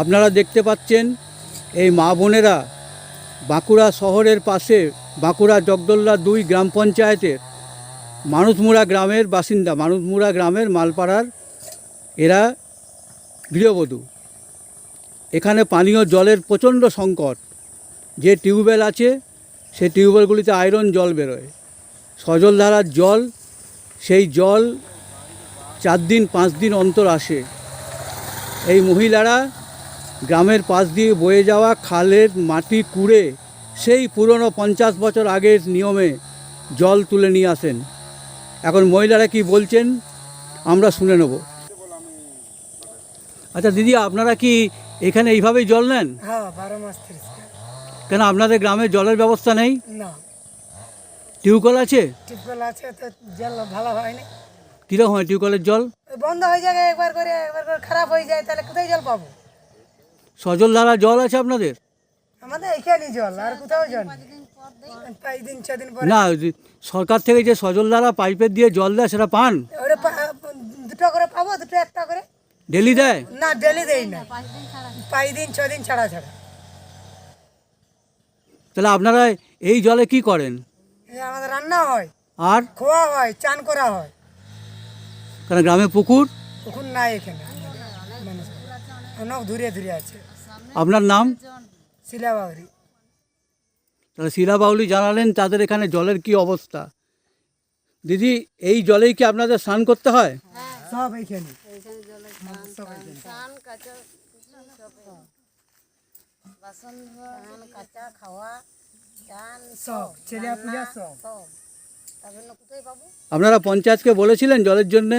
আপনারা দেখতে পাচ্ছেন এই মা বোনেরা বাঁকুড়া শহরের পাশে, বাঁকুড়া জগদল্লা দুই গ্রাম পঞ্চায়েতের মানুষমুড়া গ্রামের বাসিন্দা মানুষমুড়া গ্রামের মালপাড়ার, এরা গৃহবধূ। এখানে পানীয় জলের প্রচণ্ড সংকট। যে টিউবওয়েল আছে সেই টিউবওয়েলগুলিতে আয়রন জল বেরোয়। সজলধারার জল, সেই জল চার দিন পাঁচ দিন অন্তর আসে। এই মহিলারা গ্রামের পাশ দিয়ে বয়ে যাওয়া খালের মাটি কুড়ে সেই পুরনো পঞ্চাশ বছর আগের নিয়মে জল তুলে নিয়ে আসেন। এখন মহিলারা কি বলছেন আমরা শুনে নেব। আচ্ছা দিদি আপনারা কি এখানে এইভাবেই জল নেন? হ্যাঁ কেন আপনাদের গ্রামে জলের ব্যবস্থা নেই? টিউবওয়েল আছে? টিউবওয়েল আছে তো জল ভালো হয়নি। কীরকম হয় টিউবওয়েলের জল? বন্ধ হয়ে যায় একবার করে একবার করে খারাপ হয়ে যায় তাহলে কোথায় জল পাবো? সজলধারা জল আছে আপনাদের? আমাদের এখানেই জল আর কোথাও জল দিন দিন পরে। না সরকার থেকে যে সজল সজলধারা পাইপের দিয়ে জল দেয় সেটা পান? ওটা দুটো করে পাবো দুটো একটা করে? ডেলি দেয়? না ডেলি দেই না। পাঁচ দিন ছ দিন ছাড়া ছাড়া। তাহলে আপনারা এই জলে কি করেন? আমাদের রান্না হয় আর? খোয়া হয় চান করা হয়। কারণ গ্রামে পুকুর? পুকুর নাই এখানে। অনেক দূরে দূরে আছে। আপনার নাম? শিলাবাড়ি তাহলে শিলা বাউলি জানালেন তাদের এখানে জলের কি অবস্থা? দিদি এই জলেই কি আপনাদের স্নান করতে হয়? সব এইখানে। বাসন কাঁচা খাওয়া আপনারা পঞ্চায়েতকে বলেছিলেন জলের জন্যে?